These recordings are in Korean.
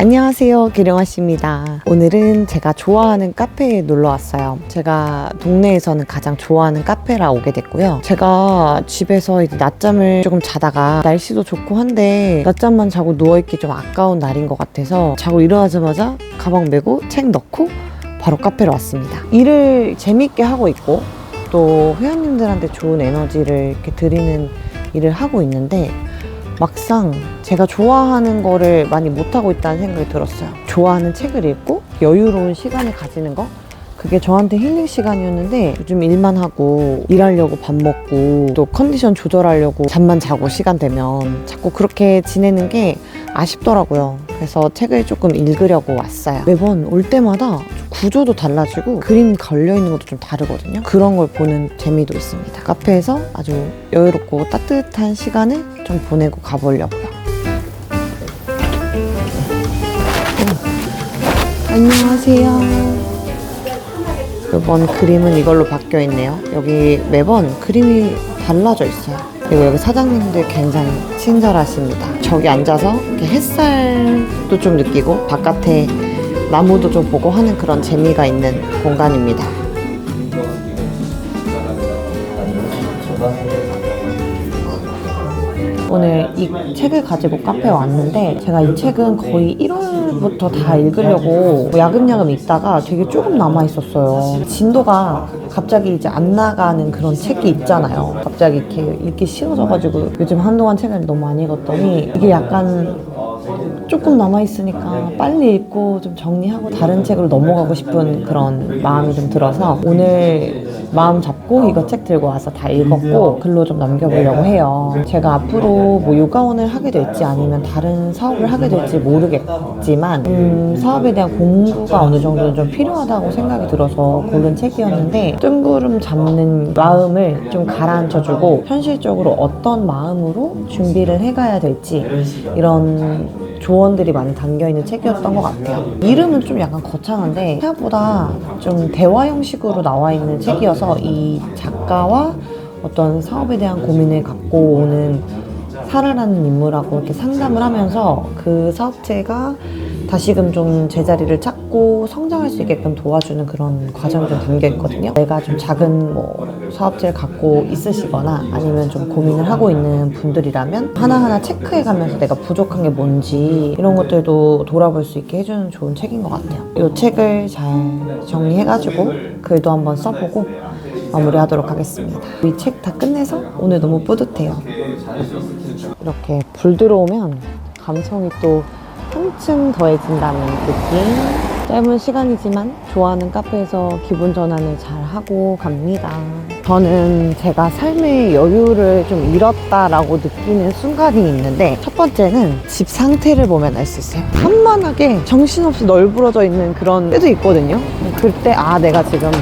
안녕하세요. 기령아 씨입니다. 오늘은 제가 좋아하는 카페에 놀러 왔어요. 제가 동네에서는 가장 좋아하는 카페라 오게 됐고요. 제가 집에서 이제 낮잠을 조금 자다가 날씨도 좋고 한데 낮잠만 자고 누워있기 좀 아까운 날인 것 같아서 자고 일어나자마자 가방 메고 책 넣고 바로 카페로 왔습니다. 일을 재밌게 하고 있고 또 회원님들한테 좋은 에너지를 이렇게 드리는 일을 하고 있는데 막상 제가 좋아하는 거를 많이 못하고 있다는 생각이 들었어요. 좋아하는 책을 읽고 여유로운 시간을 가지는 거? 그게 저한테 힐링 시간이었는데 요즘 일만 하고 일하려고 밥 먹고 또 컨디션 조절하려고 잠만 자고 시간 되면 자꾸 그렇게 지내는 게 아쉽더라고요. 그래서 책을 조금 읽으려고 왔어요. 매번 올 때마다 구조도 달라지고 그림 걸려있는 것도 좀 다르거든요. 그런 걸 보는 재미도 있습니다. 카페에서 아주 여유롭고 따뜻한 시간을 좀 보내고 가보려고요. 안녕하세요. 이번 그림은 이걸로 바뀌어 있네요. 여기 매번 그림이 달라져 있어요. 그리고 여기 사장님들 굉장히 친절하십니다. 저기 앉아서 이렇게 햇살도 좀 느끼고 바깥에 나무도 좀 보고 하는 그런 재미가 있는 공간입니다. 오늘 이 책을 가지고 카페에 왔는데 제가 이 책은 거의 1월 부터 다 읽으려고 야금야금 읽다가 되게 조금 남아 있었어요. 진도가 갑자기 이제 안 나가는 그런 책이 있잖아요. 갑자기 이렇게 읽기 싫어져가지고 요즘 한동안 책을 너무 많이 읽었더니 이게 약간 조금 남아 있으니까 빨리 읽고 좀 정리하고 다른 책으로 넘어가고 싶은 그런 마음이 좀 들어서 오늘 마음 잡고 이거 책 들고 와서 다 읽었고 글로 좀 남겨보려고 해요. 제가 앞으로 뭐 요가원을 하게 될지 아니면 다른 사업을 하게 될지 모르겠지만 음, 사업에 대한 공부가 어느 정도는 좀 필요하다고 생각이 들어서 고른 책이었는데 뜬구름 잡는 마음을 좀 가라앉혀주고 현실적으로 어떤 마음으로 준비를 해가야 될지 이런 조언들이 많이 담겨있는 책이었던 것 같아요. 이름은 좀 약간 거창한데 생각보다 좀 대화 형식으로 나와 있는 책이어서 이 작가와 어떤 사업에 대한 고민을 갖고 오는 사라라는 인물하고 이렇게 상담을 하면서 그 사업체가 다시금 좀 제자리를 찾고 성장할 수 있게끔 도와주는 그런 과정이 좀 담겨 있거든요. 내가 좀 작은 뭐 사업체를 갖고 있으시거나 아니면 좀 고민을 하고 있는 분들이라면 하나하나 체크해 가면서 내가 부족한 게 뭔지 이런 것들도 돌아볼 수 있게 해주는 좋은 책인 것 같아요. 이 책을 잘 정리해가지고 글도 한번 써보고 마무리하도록 하겠습니다. 이 책 다 끝내서 오늘 너무 뿌듯해요. 이렇게 불 들어오면 감성이 또 한층 더해진다는 느낌. 짧은 시간이지만 좋아하는 카페에서 기분 전환을 잘 하고 갑니다. 저는 제가 삶의 여유를 좀 잃었다라고 느끼는 순간이 있는데 첫 번째는 집 상태를 보면 알 수 있어요. 산만하게 정신없이 널브러져 있는 그런 때도 있거든요. 그때 아 내가 지금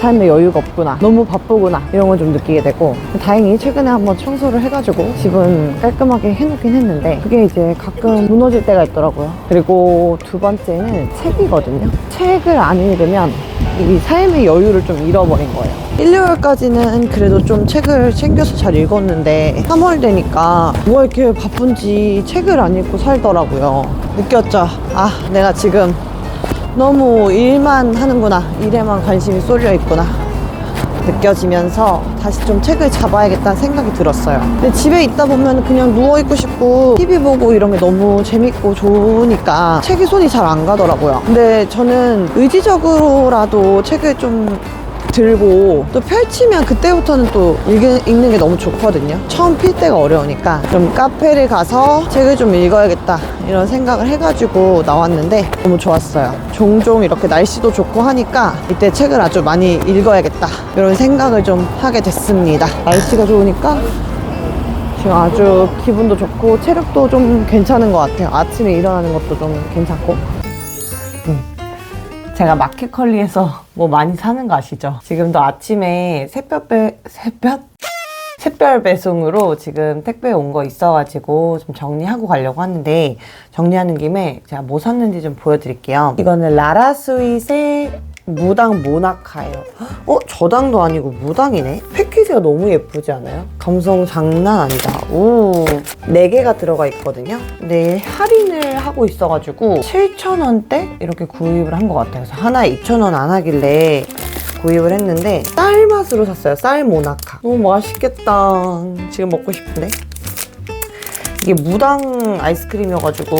삶에 여유가 없구나 너무 바쁘구나 이런 걸 좀 느끼게 되고 다행히 최근에 한번 청소를 해가지고 집은 깔끔하게 해놓긴 했는데 그게 이제 가끔 무너질 때가 있더라고요. 그리고 두 번째는 책이거든요. 책을 안 읽으면 이 삶의 여유를 좀 잃어버린 거예요. 1, 2월까지는 그래도 좀 책을 챙겨서 잘 읽었는데 3월 되니까 뭐가 이렇게 바쁜지 책을 안 읽고 살더라고요. 느꼈죠? 아 내가 지금 너무 일만 하는구나. 일에만 관심이 쏠려 있구나. 느껴지면서 다시 좀 책을 잡아야겠다는 생각이 들었어요. 근데 집에 있다 보면 그냥 누워있고 싶고 TV 보고 이런 게 너무 재밌고 좋으니까 책에 손이 잘 안 가더라고요. 근데 저는 의지적으로라도 책을 좀 들고 또 펼치면 그때부터는 또 읽, 읽는 게 너무 좋거든요. 처음 필 때가 어려우니까 좀 카페를 가서 책을 좀 읽어야겠다 이런 생각을 해가지고 나왔는데 너무 좋았어요. 종종 이렇게 날씨도 좋고 하니까 이때 책을 아주 많이 읽어야겠다 이런 생각을 좀 하게 됐습니다. 날씨가 좋으니까 지금 아주 기분도 좋고 체력도 좀 괜찮은 것 같아요. 아침에 일어나는 것도 좀 괜찮고. 제가 마켓컬리에서 뭐 많이 사는 거 아시죠? 지금도 아침에 새벽 배, 새벽? 샛별 배송으로 지금 택배 온 거 있어가지고 좀 정리하고 가려고 하는데 정리하는 김에 제가 뭐 샀는지 좀 보여드릴게요. 이거는 라라스윗의 무당 모나카예요. 어? 저당도 아니고 무당이네? 패키지 케이스가 너무 예쁘지 않아요? 감성 장난 아니다. 오. 4개가 들어가 있거든요. 근데 할인을 하고 있어가지고 7,000원대 이렇게 구입을 한 것 같아요. 그래서 하나에 2,000원 안 하길래 구입을 했는데 쌀 맛으로 샀어요. 쌀 모나카. 너무 맛있겠다. 지금 먹고 싶은데. 이게 무당 아이스크림이어가지고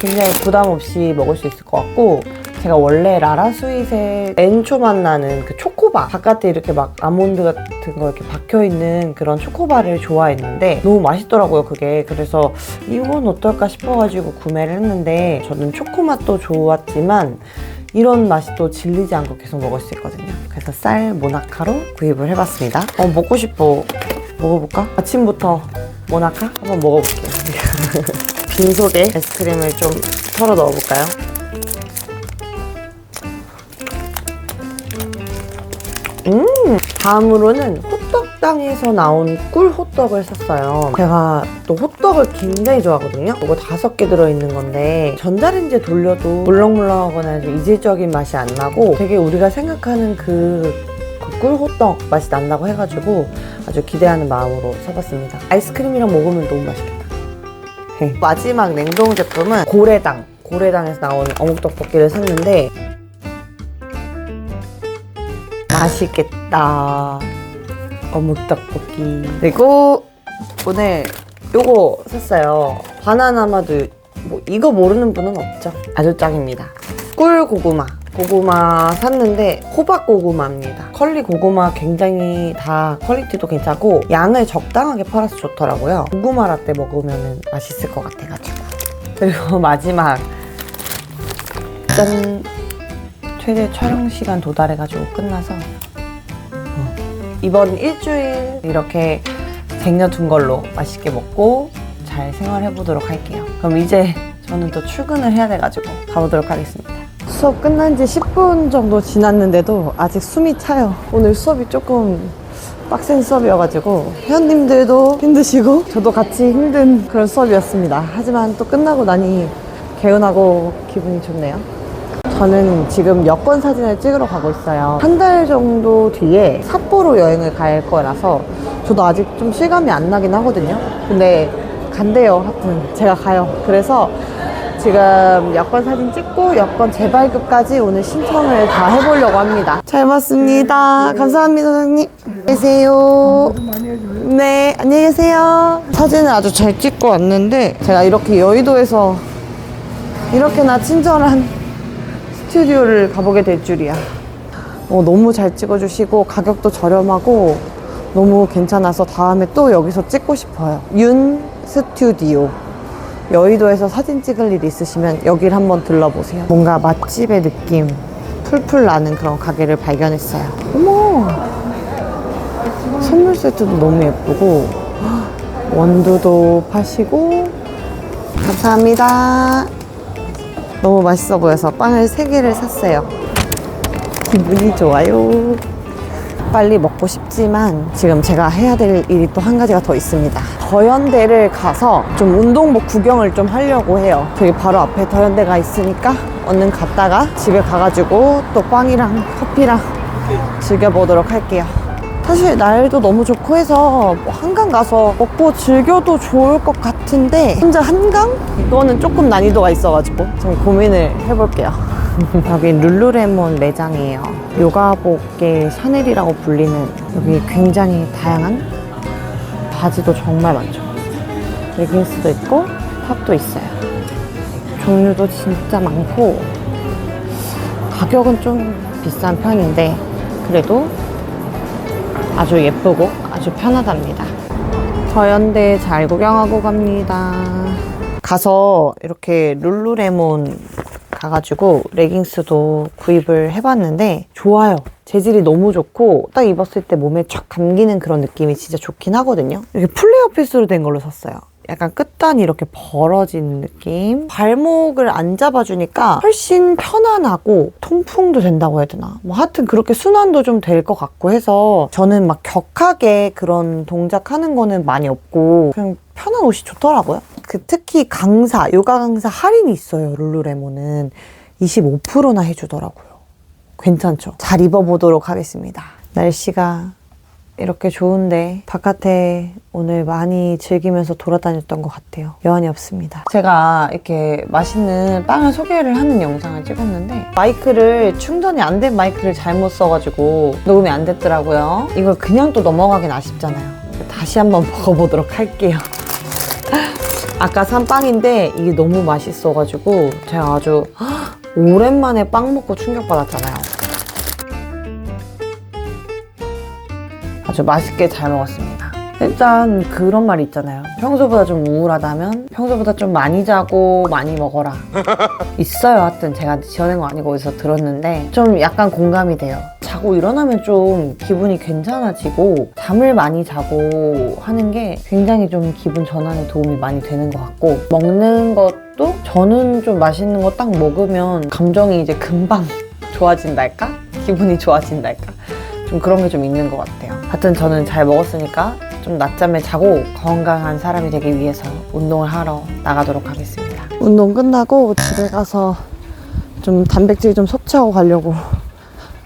굉장히 부담 없이 먹을 수 있을 것 같고 제가 원래 라라 스윗의 엔초 맛 나는 그 초코바 바깥에 이렇게 막 아몬드 같은 거 이렇게 박혀 있는 그런 초코바를 좋아했는데 너무 맛있더라고요 그게. 그래서 이건 어떨까 싶어가지고 구매를 했는데 저는 초코 맛도 좋았지만 이런 맛이 또 질리지 않고 계속 먹을 수 있거든요. 그래서 쌀 모나카로 구입을 해봤습니다. 어 먹고 싶어. 먹어볼까? 아침부터 모나카 한번 먹어볼게요. 빈속에 아이스크림을 좀 털어 넣어볼까요? 음, 다음으로는 호떡당에서 나온 꿀 호떡을 샀어요. 제가 또 호떡을 굉장히 좋아하거든요. 이거 다섯 개 들어있는 건데 전자레인지에 돌려도 물렁물렁하거나 좀 이질적인 맛이 안 나고 되게 우리가 생각하는 그, 그 꿀호떡 맛이 난다고 해가지고 아주 기대하는 마음으로 사봤습니다. 아이스크림이랑 먹으면 너무 맛있겠다. 네. 마지막 냉동 제품은 고래당. 고래당에서 나온 어묵 떡볶이를 샀는데 맛있겠다. 어묵 떡볶이. 그리고 오늘 요거 샀어요. 바나나 마도 뭐 이거 모르는 분은 없죠. 아주 짱입니다. 꿀 고구마. 고구마 샀는데 호박 고구마입니다. 컬리 고구마 굉장히 다 퀄리티도 괜찮고 양을 적당하게 팔아서 좋더라고요. 고구마 라떼 먹으면 맛있을 것 같아가지고. 그리고 마지막 짠 최대 촬영 시간 도달해가지고 끝나서 어, 이번 일주일 이렇게 쟁여둔 걸로 맛있게 먹고 잘 생활해보도록 할게요. 그럼 이제 저는 또 출근을 해야 돼가지고 가보도록 하겠습니다. 수업 끝난 지 10분 정도 지났는데도 아직 숨이 차요. 오늘 수업이 조금 빡센 수업이어가지고 회원님들도 힘드시고 저도 같이 힘든 그런 수업이었습니다. 하지만 또 끝나고 나니 개운하고 기분이 좋네요. 저는 지금 여권 사진을 찍으러 가고 있어요. 한 달 정도 뒤에 삿포로 여행을 갈 거라서 저도 아직 좀 실감이 안 나긴 하거든요. 근데 간대요. 하여튼 제가 가요. 그래서 지금 여권 사진 찍고 여권 재발급까지 오늘 신청을 다 해보려고 합니다. 잘 봤습니다. 감사합니다, 사장님. 안녕히 계세요. 네, 안녕히 계세요. 사진을 아주 잘 찍고 왔는데 제가 이렇게 여의도에서 이렇게나 친절한 스튜디오를 가보게 될 줄이야. 어, 너무 잘 찍어주시고 가격도 저렴하고 너무 괜찮아서 다음에 또 여기서 찍고 싶어요. 윤 스튜디오. 여의도에서 사진 찍을 일 있으시면 여길 한번 들러보세요. 뭔가 맛집의 느낌 풀풀 나는 그런 가게를 발견했어요. 어머! 선물 세트도 너무 예쁘고 원두도 파시고 감사합니다. 너무 맛있어 보여서 빵을 3개를 샀어요. 기분이 좋아요. 빨리 먹고 싶지만 지금 제가 해야 될 일이 또 한 가지가 더 있습니다. 더현대를 가서 좀 운동복 구경을 좀 하려고 해요. 저기 바로 앞에 더현대가 있으니까 얼른 갔다가 집에 가가지고 또 빵이랑 커피랑 즐겨보도록 할게요. 사실 날도 너무 좋고 해서 뭐 한강 가서 먹고 즐겨도 좋을 것 같은데 혼자 한강? 이거는 조금 난이도가 있어가지고 좀 고민을 해볼게요. 여기 룰루레몬 매장이에요. 요가복의 샤넬이라고 불리는 여기 굉장히 다양한 바지도 정말 많죠. 레깅스도 있고 탑도 있어요. 종류도 진짜 많고 가격은 좀 비싼 편인데 그래도 아주 예쁘고 아주 편하답니다. 더현대 잘 구경하고 갑니다. 가서 이렇게 룰루레몬 가가지고 레깅스도 구입을 해봤는데 좋아요. 재질이 너무 좋고 딱 입었을 때 몸에 촥 감기는 그런 느낌이 진짜 좋긴 하거든요. 이렇게 플레어 피스로 된 걸로 샀어요. 약간 끝단이 이렇게 벌어진 느낌. 발목을 안 잡아주니까 훨씬 편안하고 통풍도 된다고 해야 되나. 뭐 하여튼 그렇게 순환도 좀 될 것 같고 해서 저는 막 격하게 그런 동작하는 거는 많이 없고 그냥 편한 옷이 좋더라고요. 그 특히 강사, 요가 강사 할인이 있어요. 룰루레몬은 25%나 해주더라고요. 괜찮죠? 잘 입어보도록 하겠습니다. 날씨가 이렇게 좋은데 바깥에 오늘 많이 즐기면서 돌아다녔던 것 같아요. 여한이 없습니다. 제가 이렇게 맛있는 빵을 소개를 하는 영상을 찍었는데 마이크를 충전이 안 된 마이크를 잘못 써가지고 녹음이 안 됐더라고요. 이걸 그냥 또 넘어가긴 아쉽잖아요. 다시 한번 먹어보도록 할게요. 아까 산 빵인데 이게 너무 맛있어가지고 제가 아주 오랜만에 빵 먹고 충격받았잖아요. 아주 맛있게 잘 먹었습니다. 일단 그런 말 있잖아요. 평소보다 좀 우울하다면 평소보다 좀 많이 자고 많이 먹어라. 있어요. 하여튼 제가 지어낸 거 아니고 어디서 들었는데 좀 약간 공감이 돼요. 자고 일어나면 좀 기분이 괜찮아지고 잠을 많이 자고 하는 게 굉장히 좀 기분 전환에 도움이 많이 되는 것 같고 먹는 것도 저는 좀 맛있는 거 딱 먹으면 감정이 이제 금방 좋아진달까? 기분이 좋아진달까? 좀 그런 게 좀 있는 것 같아요. 하여튼 저는 잘 먹었으니까 좀 낮잠을 자고 건강한 사람이 되기 위해서 운동을 하러 나가도록 하겠습니다. 운동 끝나고 집에 가서 좀 단백질 좀 섭취하고 가려고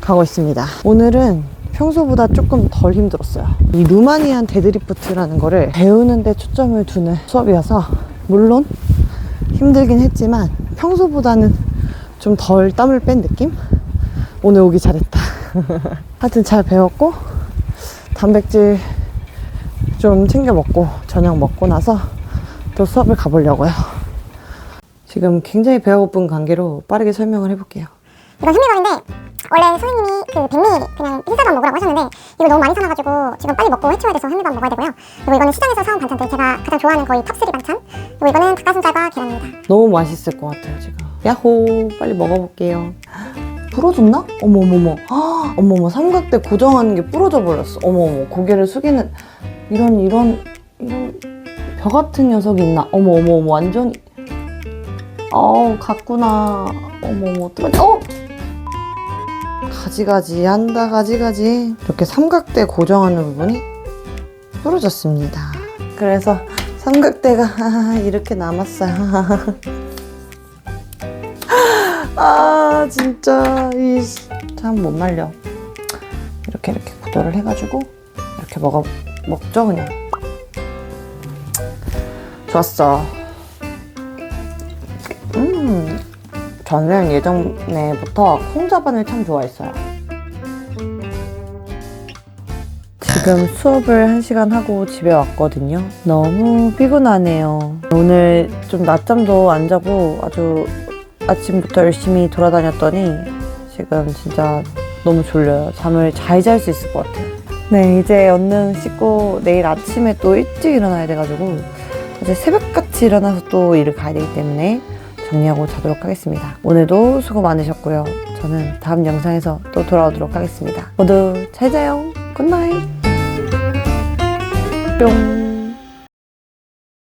가고 있습니다. 오늘은 평소보다 조금 덜 힘들었어요. 이 루마니안 데드리프트라는 거를 배우는데 초점을 두는 수업이어서 물론 힘들긴 했지만 평소보다는 좀 덜 땀을 뺀 느낌? 오늘 오기 잘했다. 하여튼 잘 배웠고 단백질 좀 챙겨 먹고 저녁 먹고 나서 또 수업을 가보려고요. 지금 굉장히 배가 고픈 관계로 빠르게 설명을 해볼게요. 이건 현미밥인데 원래 선생님이 그 백미 그냥 흰쌀밥 먹으라고 하셨는데 이걸 너무 많이 사놔가지고 지금 빨리 먹고 해쳐야 돼서 현미밥 먹어야 되고요. 그리고 이거는 시장에서 사온 반찬들 제가 가장 좋아하는 거의 탑3 반찬. 그리고 이거는 닭가슴살과 계란입니다. 너무 맛있을 것 같아요 지금. 야호 빨리 먹어볼게요. 부러졌나? 어머머머. 아, 어머머 삼각대 고정하는 게 부러져 버렸어. 어머머 고개를 숙이는 이런 이런 이런 벼 같은 녀석이 있나? 어머 어머 어머 완전히. 어우 갔구나. 어머 어머 어떡하지? 어! 가지가지 한다 가지가지 이렇게 삼각대 고정하는 부분이 부러졌습니다. 그래서 삼각대가 이렇게 남았어요. 아 진짜 이 참 못 말려. 이렇게 이렇게 구도를 해가지고 이렇게 먹어 먹죠 그냥. 좋았어. 음, 저는 예전에부터 콩자반을 참 좋아했어요. 지금 수업을 한시간 하고 집에 왔거든요. 너무 피곤하네요. 오늘 좀 낮잠도 안 자고 아주 아침부터 열심히 돌아다녔더니 지금 진짜 너무 졸려요. 잠을 잘 잘 수 있을 것 같아요. 네, 이제 얼른 씻고 내일 아침에 또 일찍 일어나야 돼가지고 이제 새벽같이 일어나서 또 일을 가야 되기 때문에 정리하고 자도록 하겠습니다. 오늘도 수고 많으셨고요. 저는 다음 영상에서 또 돌아오도록 하겠습니다. 모두 잘 자요. 굿나잇. 뿅.